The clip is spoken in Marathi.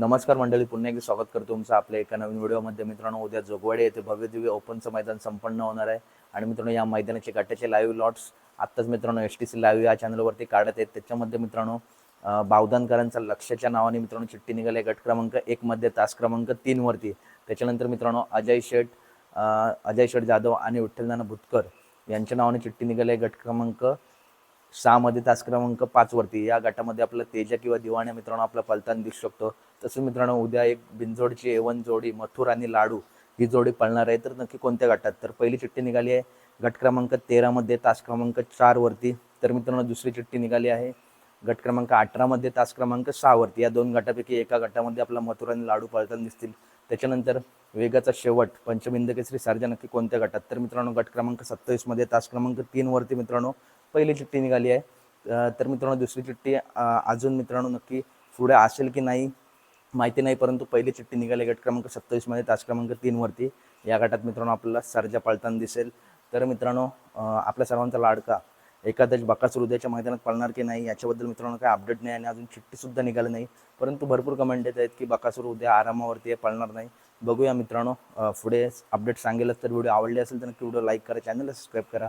नमस्कार मंडळी पुन्हा एकदा स्वागत करतो तुमचं आपल्या एका नवीन व्हिडिओमध्ये. मित्रांनो उद्या जोगवाडे येथे भव्य दिव्य ओपनचं मैदान संपन्न होणार आहे. आणि मित्रांनो या मैदानाचे गटाचे लाईव्ह लॉट्स आत्ताच मित्रांनो एस टी सी लाईव्ह या चॅनलवरती काढत आहेत. त्याच्यामध्ये मित्रांनो अं, बावदानकरांचा लक्षच्या नावाने मित्रांनो चिठ्ठी निघाली गट क्रमांक एक मध्ये तास क्रमांक तीनवरती त्याच्यानंतर मित्रांनो अजय शेठ अजय शेठ जाधव आणि विठ्ठलनाना भुतकर यांच्या नावाने चिठ्ठी निघाली आहे गट क्रमांक सहामध्ये तास क्रमांक पाचवरती या गटामध्ये आपलं तेजा किंवा दिवाण्या मित्रांनो आपला पलताना दिसू शकतो. तसंच मित्रांनो उद्या एक बिनजोडची एवन जोडी मथुर आणि लाडू ही जोडी पळणार आहे. तर नक्की कोणत्या गटात? तर पहिली चिठ्ठी निघाली आहे. गट क्रमांक तेरामध्ये तास क्रमांक चारवरती तर मित्रांनो दुसरी चिठ्ठी निघाली आहे. गट क्रमांक अठरामध्ये तास क्रमांक सहावरती या दोन गटापैकी एका गटामध्ये आपला मथुर आणि लाडू पळताना दिसतील. त्याच्यानंतर वेगाचा शेवट पंचबिंद केसरी सारजा नक्की कोणत्या गटात? तर मित्रांनो गट क्रमांक सत्तावीसमध्ये तास क्रमांक तीनवरती मित्रांनो पहिली चिठ्ठी निघाली आहे. तर मित्रांनो दुसरी चिठ्ठी अजून मित्रांनो नक्की पुढे असेल की नाही माहिती नाही परंतु पहिली चिठ्ठी निघाली गट क्रमांक सत्तावीसमध्ये तास क्रमांक तीनवरती या गटात मित्रांनो आपल्याला सर्जा पळताना दिसेल. तर मित्रांनो आपल्या सर्वांचा लाडका एखाद्याच बकासूर उद्याच्या मैदानात पळणार की नाही याच्याबद्दल मित्रांनो काही अपडेट नाही आणि अजून चिठ्ठीसुद्धा निघाली नाही. परंतु भरपूर कमेंट येत आहेत की बकासूर उद्या आरामावरती आहे पळणार नाही. बघूया मित्रांनो पुढे अपडेट सांगेलच. तर व्हिडिओ आवडले असेल तर नक्की व्हिडिओ लाईक करा चॅनलला सबस्क्राईब करा.